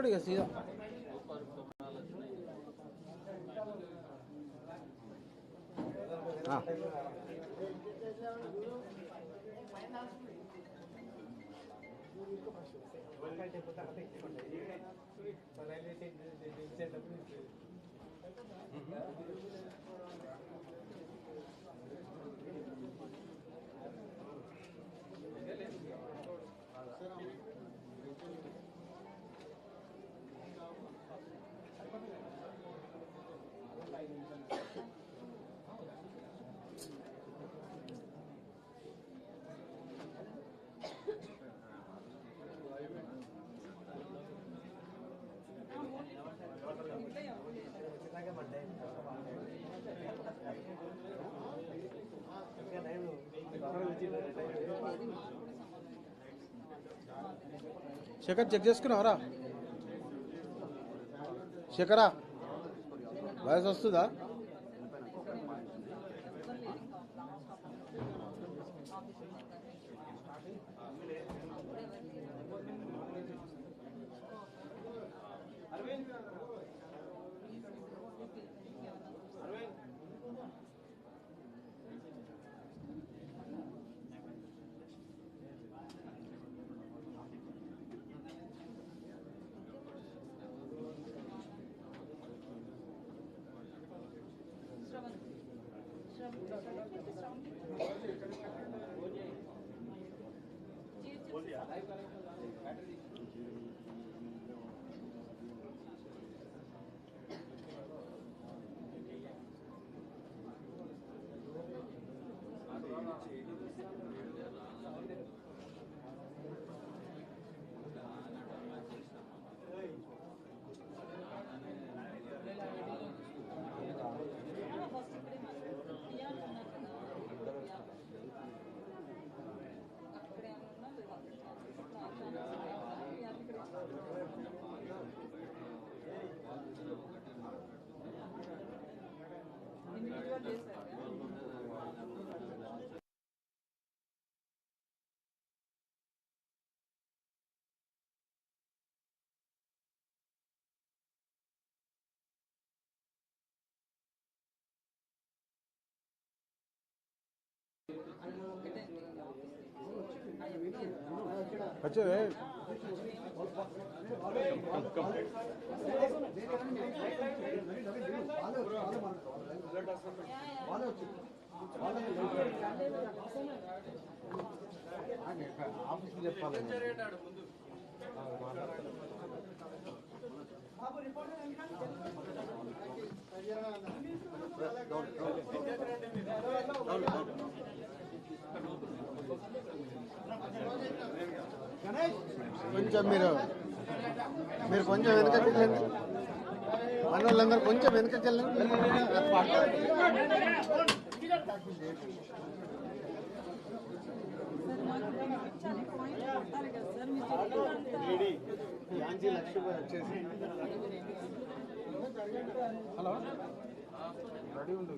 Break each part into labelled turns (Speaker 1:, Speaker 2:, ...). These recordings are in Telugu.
Speaker 1: తీసుకుంటాడు ఇక సీదా ఆ. శేఖర్ చెక్ చేసుకున్నావరా? శేఖరా వయసు వస్తుందా? बोलिए వచ్చే ఆఫీస్కి చెప్పాలి కొంచెం మీరు మీరు కొంచెం వెనకకి వెళ్ళండి మన వాళ్ళందరూ కొంచెం వెనకకి వెళ్ళండి ఝాన్సీ లక్ష్మీబాయి వచ్చేసి. హలో? రెడీ ఉంది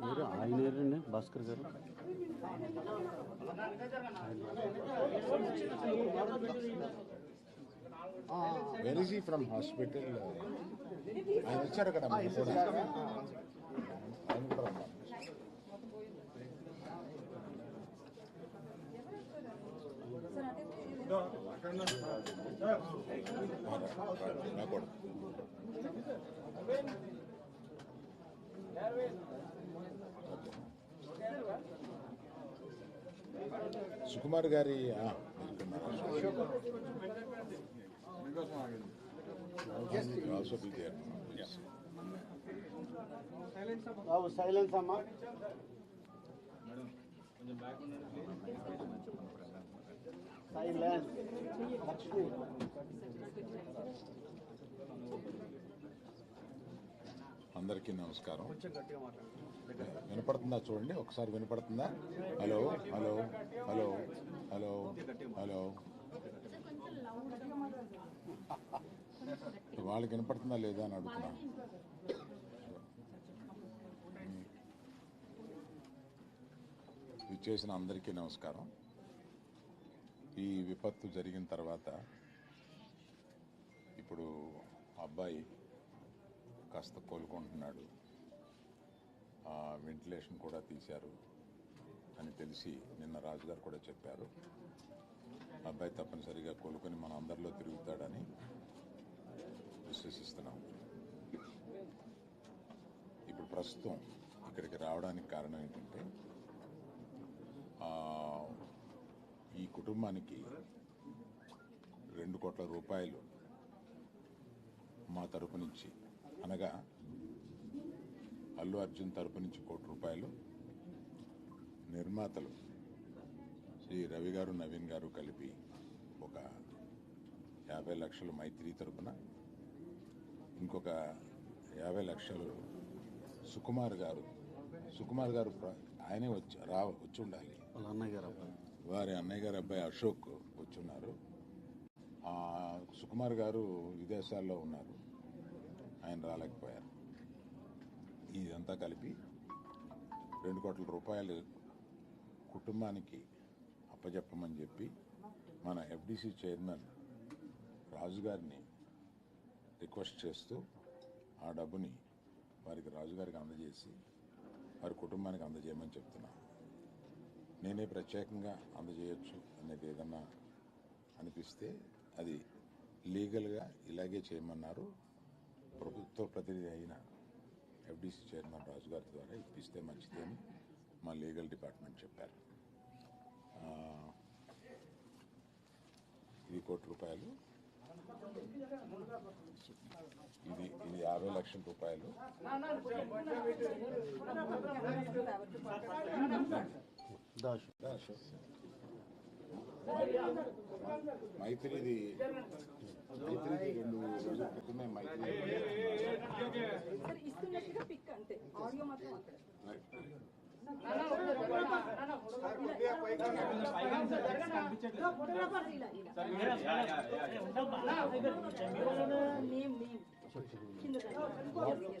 Speaker 2: మీరు ఆయన
Speaker 3: Bhaskar garu? We're from hospital. ఆయన వచ్చారు కదా ఆయన కూడా. నా కూడా సుకుమార్ గారి ఆ, మీరు also be there. Yes.
Speaker 1: బాబు సైలెన్స్ అమ్మా సైలెన్స్ లక్ష్మి
Speaker 3: అందరికీ నమస్కారం. వినపడుతుందా చూడండి? ఒకసారి వినపడుతుందా? Hello hello hello hello hello. వాళ్ళకి వినపడుతుందా లేదా అని అడుగుతున్నా. ఇది చేసిన అందరికీ నమస్కారం. ఈ విపత్తు జరిగిన తర్వాత ఇప్పుడు అబ్బాయి కాస్త కోలుకుంటున్నాడు. వెంటిలేషన్ కూడా తీశారు అని తెలిసి నిన్న రాజుగారు కూడా చెప్పారు. అబ్బాయి తప్పనిసరిగా కోలుకొని మన అందరిలో తిరుగుతాడని విశ్వసిస్తున్నాం. ఇప్పుడు ప్రస్తుతం ఇక్కడికి రావడానికి కారణం ఏంటంటే ఈ కుటుంబానికి రెండు కోట్ల రూపాయలు మా తరపు నుంచి అనగా అల్లు అర్జున్ తరపు నుంచి కోటి రూపాయలు నిర్మాతలు శ్రీ రవి గారు నవీన్ గారు కలిపి ఒక యాభై లక్షలు మైత్రి తరపున ఇంకొక యాభై లక్షలు సుకుమార్ గారు. సుకుమార్ గారు ఆయనే వచ్చి రా వచ్చి ఉండాలి.
Speaker 2: వాళ్ళ అన్నయ్య గారు అబ్బాయి.
Speaker 3: వారి అన్నయ్య గారు అబ్బాయి అశోక్ వచ్చున్నారు ఆ, సుకుమార్ గారు విదేశాల్లో ఉన్నారు. ఆయన రాలేకపోయారు. ఇదంతా కలిపి రెండు కోట్ల రూపాయలు కుటుంబానికి అప్పచెప్పమని చెప్పి మన ఎఫ్డిసి చైర్మన్ రాజు గారిని రిక్వెస్ట్ చేస్తూ ఆ డబ్బుని వారికి రాజుగారికి అందజేసి వారి కుటుంబానికి అందజేయమని చెప్తున్నాను. నేనే ప్రత్యేకంగా అందజేయొచ్చు అనేది ఏదన్నా అనిపిస్తే అది లీగల్గా ఇలాగే చేయమన్నారు. ప్రభుత్వ ప్రతినిధి అయిన ఎఫ్డిసి చైర్మన్ రాజు గారి ద్వారా ఇప్పిస్తే మంచిదని మా లీగల్ డిపార్ట్మెంట్ చెప్పారు. ఇది కోటి రూపాయలు. ఇది ఇది యాభై లక్షల రూపాయలు. మైత్రిది మైత్రిది రెండు రోజుల క్రితమే మైత్రి
Speaker 1: ఇస్తున్నట్టుగా పిక్ అంతే ఆడియో మాత్రం అక్కడ ఫోటోగ్రాఫర్ ఇలా ఇలా నేమ్ నేమ్ కింద
Speaker 3: check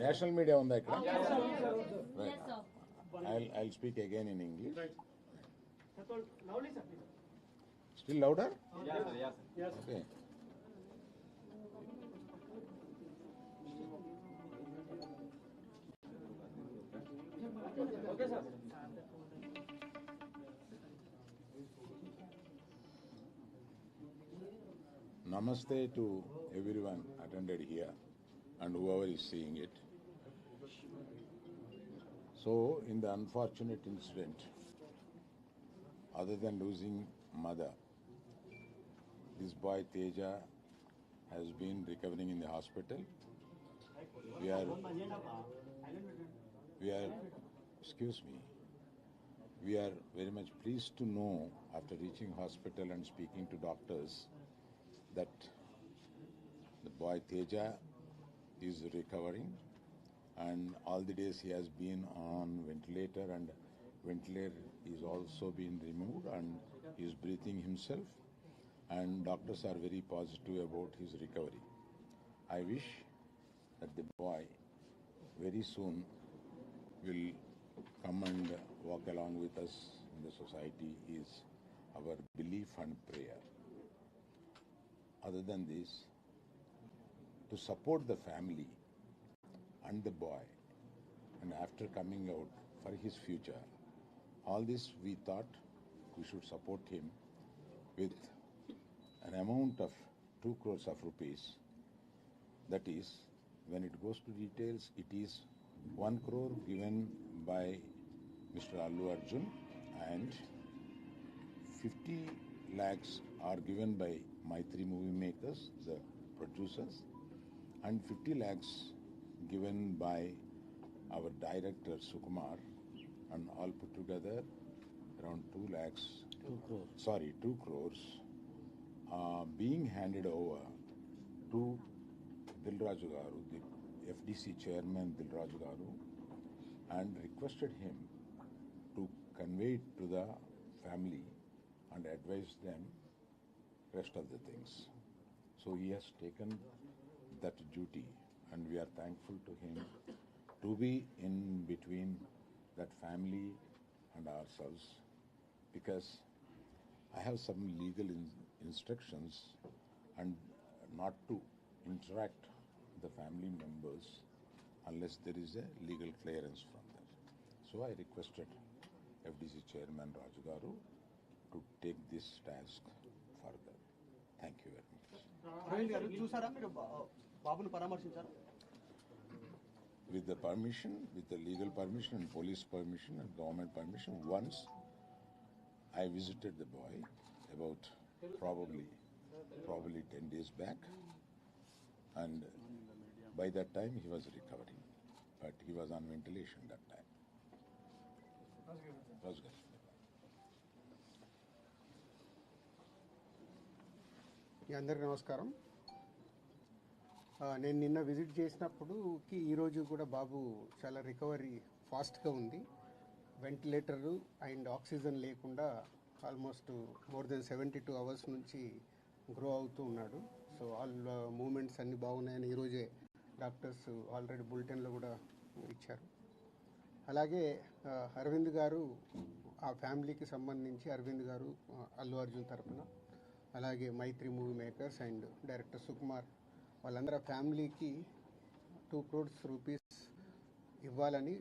Speaker 3: నేషనల్ మీడియా ఉందా ఇక్కడ I speak again in English still louder okay Namaste to everyone attended here and whoever is seeing it. So, in the unfortunate incident, other than losing mother, this boy Teja has been recovering in the hospital. We are, we are, excuse me, we are very much pleased to know after reaching hospital and speaking to doctors that the boy Teja is recovering and all the days he has been on ventilator and ventilator is also been removed and he is breathing himself and doctors are very positive about his recovery. I wish that the boy very soon will come and walk along with us in the society is our belief and prayer. Other than this, to support the family and the boy, and after coming out for his future, all this we thought we should support him with an amount of 2 crores of rupees. That is, when it goes to details, it is 1 crore given by Mr. Allu Arjun and 50 lakhs are given by my three movie makers, the producers, and 50 lakhs given by our director Sukumar, and all put together around 2 lakhs.
Speaker 2: 2 crores.
Speaker 3: Sorry, 2 crores uh, being handed over to Dilraju Garu, the FDC chairman Dilraju Garu, and requested him to convey it to the family and advise them rest of the things. So he has taken that duty, and we are thankful to him to be in between that family and ourselves because I have some legal in- instructions and not to interact the family members unless there is a legal clearance from them. So I requested FDC Chairman Raju to take this task further. Thank you very much. With the permission, with the legal permission and police permission and government permission, once I visited the boy about probably probably 10 days back and by that time he was recovering but he was on ventilation that time. That's good. That's good.
Speaker 4: మీ అందరికీ నమస్కారం. నేను నిన్న విజిట్ చేసినప్పుడుకి ఈరోజు కూడా బాబు చాలా రికవరీ ఫాస్ట్గా ఉంది. వెంటిలేటరు అండ్ ఆక్సిజన్ లేకుండా almost more than seventy two hours నుంచి గ్రో అవుతూ ఉన్నాడు. సో ఆల్ మూమెంట్స్ అన్నీ బాగున్నాయని ఈరోజే డాక్టర్స్ ఆల్రెడీ బులెటిన్లో కూడా ఇచ్చారు. అలాగే అరవింద్ గారు ఆ ఫ్యామిలీకి సంబంధించి అరవింద్ గారు అల్లు అర్జున్ తరపున అలాగే Mythri Movie Makers and director Sukumar వాళ్ళందరూ ఆ ఫ్యామిలీకి టూ క్రోడ్స్ రూపీస్ ఇవ్వాలని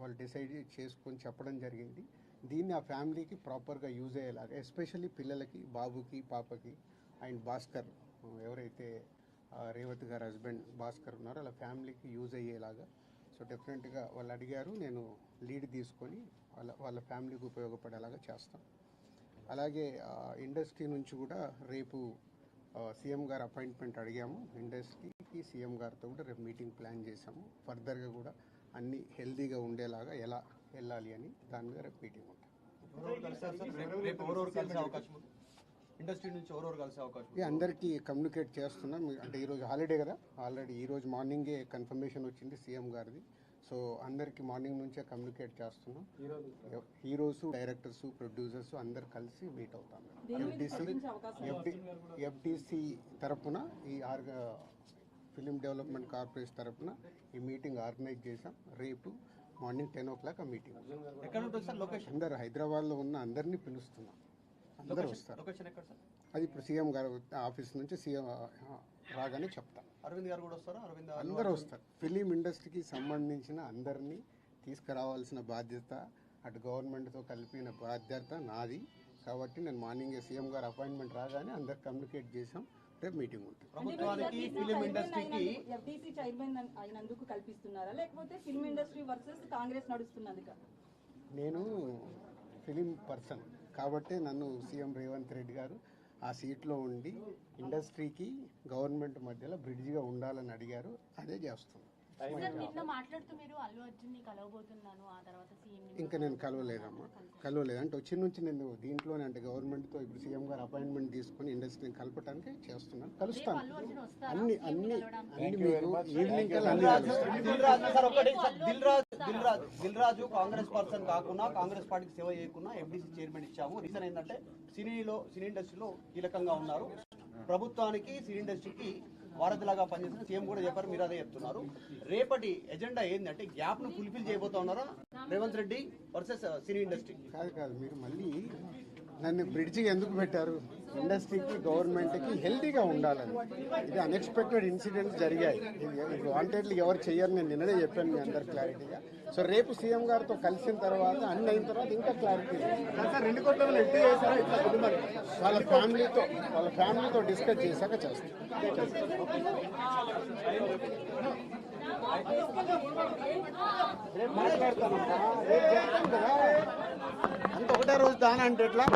Speaker 4: వాళ్ళు డిసైడ్ చేసుకొని చెప్పడం జరిగింది. దీన్ని ఆ ఫ్యామిలీకి ప్రాపర్గా యూజ్ అయ్యేలాగా ఎస్పెషల్లీ పిల్లలకి బాబుకి పాపకి అండ్ భాస్కర్ ఎవరైతే రేవతి గారు హస్బెండ్ భాస్కర్ ఉన్నారో వాళ్ళ ఫ్యామిలీకి యూజ్ అయ్యేలాగా. సో డెఫినెట్గా వాళ్ళు అడిగారు నేను లీడ్ తీసుకొని వాళ్ళ వాళ్ళ ఫ్యామిలీకి ఉపయోగపడేలాగా చేస్తాను అలాగే ఇండస్ట్రీ నుంచి కూడా రేపు సీఎం గారు అపాయింట్మెంట్ అడిగాము. ఇండస్ట్రీకి సీఎం గారితో కూడా రేపు మీటింగ్ ప్లాన్ చేశాము. ఫర్దర్గా కూడా అన్ని హెల్దీగా ఉండేలాగా ఎలా వెళ్ళాలి అని దాని మీద రేపు మీటింగ్
Speaker 5: ఉంది? ఇండస్ట్రీ నుంచి ఎవరెవరు కలిసే అవకాశం
Speaker 4: అందరికీ కమ్యూనికేట్ చేస్తున్నాం. అంటే ఈరోజు హాలిడే కదా. ఆల్రెడీ ఈరోజు మార్నింగే కన్ఫర్మేషన్ వచ్చింది సీఎం గారిది. సో అందరికీ మార్నింగ్ నుంచే కమ్యూనికేట్ చేస్తున్నాం. హీరోస్ డైరెక్టర్స్ ప్రొడ్యూసర్స్ అందరు కలిసి మీట్ అవుతాం. ఎఫ్డిసి ఎఫ్డిసి తరపున ఈ ఆర్గ ఫిలిం డెవలప్మెంట్ కార్పొరేషన్ తరపున ఈ మీటింగ్ ఆర్గనైజ్ చేసాం రేపు మార్నింగ్ టెన్ ఓ క్లాక్ ఆ మీటింగ్.
Speaker 5: ఎక్కడ ఉంటుంది సార్ లొకేషన్?
Speaker 4: అందరు హైదరాబాద్లో ఉన్న అందరినీ పిలుస్తున్నాం. అందరూ వస్తారు.
Speaker 5: లొకేషన్ ఎక్కడ సార్?
Speaker 4: అది ఇప్పుడు సీఎం గారు ఆఫీస్ నుంచి సీఎం రాగానే చెప్తాం.
Speaker 5: అరవింద్ గారు కూడా వస్తారా? అరవింద్
Speaker 4: అందరూ వస్తారు. ఫిలిం ఇండస్ట్రీకి సంబంధించిన అందరినీ తీసుకురావాల్సిన బాధ్యత అటు గవర్నమెంట్తో కలిపిన బాధ్యత నాది. కాబట్టి నేను మార్నింగ్ సీఎం గారు అపాయింట్మెంట్ రాగానే అందరు కమ్యూనికేట్ చేసాం రేపు మీటింగ్ ఉంటుంది.
Speaker 5: ప్రభుత్వానికి ఫిలిం ఇండస్ట్రీకి
Speaker 1: ఎఫ్టీసీ చైర్మన్ అయినందుకు కల్పిస్తున్నారా? లేకపోతే ఫిల్మ్ ఇండస్ట్రీ వర్సెస్ కాంగ్రెస్ నడుస్తున్నందుక?
Speaker 4: నేను ఫిలిం పర్సన్. కాబట్టి నన్ను సీఎం రేవంత్ రెడ్డి గారు ఆ సీట్లో ఉండి ఇండస్ట్రీకి గవర్నమెంట్ మధ్యలో బ్రిడ్జిగా ఉండాలని అడిగారు. అదే చేస్తున్నాం.
Speaker 6: నిన్న మాట్లాడుతూ మీరు అల్లు అర్జున్ని కలవబోతున్నాను ఆ తర్వాత సీఎం
Speaker 4: ఇంకా నేను కలవలేదమ్మా. కలవలేదు. అంటే వచ్చి నుంచి నేను దీంట్లోనే అంటే గవర్నమెంట్తో ఇప్పుడు సీఎం గారు అపాయింట్మెంట్ తీసుకుని ఇండస్ట్రీని కలపడానికి చేస్తున్నాను. కలుస్తాను. అన్ని అన్ని అన్ని
Speaker 5: evening Dil Raju Congress person కాకుండా కాంగ్రెస్ పార్టీకి సేవ చేయకుండా ఎండీసీ చైర్మన్ ఇచ్చాము. రీజన్ ఏంటంటే సినీలో సినీ ఇండస్ట్రీలో కీలకంగా ఉన్నారు. ప్రభుత్వానికి సినీ ఇండస్ట్రీకి వారధిలాగా పనిచేసిన సీఎం కూడా చెప్పారు మీరు అదే చెప్తున్నారు. రేపటి ఎజెండా ఏంటంటే గ్యాప్ను ఫుల్ఫిల్ చేయబోతా ఉన్నారా Revanth Reddy versus uh, cine industry?
Speaker 4: కాదు కాదు మీరు మళ్ళీ నన్ను బ్రిడ్జి ఎందుకు పెట్టారు? ఇండస్ట్రీకి గవర్నమెంట్కి హెల్తీగా ఉండాలని. ఇది అన్ఎక్స్పెక్టెడ్ ఇన్సిడెంట్స్ జరిగాయి. ఇది ఎవరు చేయరు నేను నిన్ననే చెప్పాను మీ అందరు క్లారిటీగా సో రేపు సీఎం గారితో కలిసిన తర్వాత అన్ని అయిన తర్వాత ఇంకా క్లారిటీ రెండు కోట్ల వాళ్ళ ఫ్యామిలీతో వాళ్ళ ఫ్యామిలీతో డిస్కస్ చేశాక చేస్తాం. రేపు మాట్లాడతానమ్మా రేపు చెప్తాను కదా. అంత ఒకటే రోజు దాని అంటే ఎట్లా?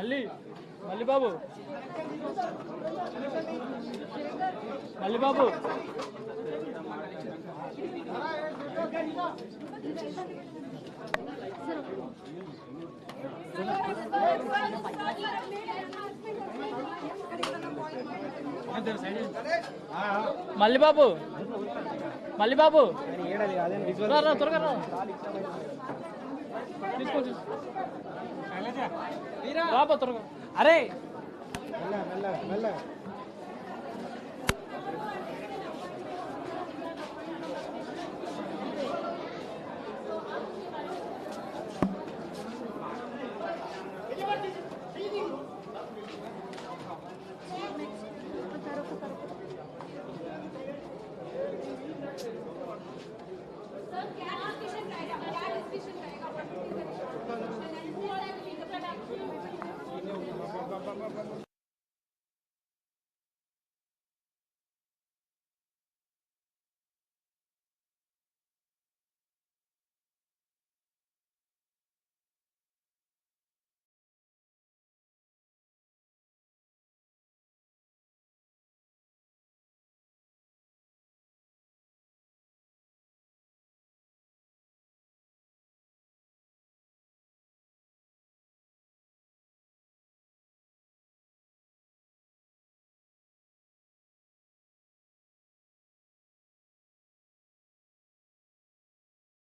Speaker 7: మళ్ళీ మళ్ళీ బాబు. మళ్ళీ బాబు. మళ్ళీ బాబు. మళ్ళీ బాబు. త్వరగా రా, త్వరగా రా తీసుకో తీసుకో. రాబో త్వరగా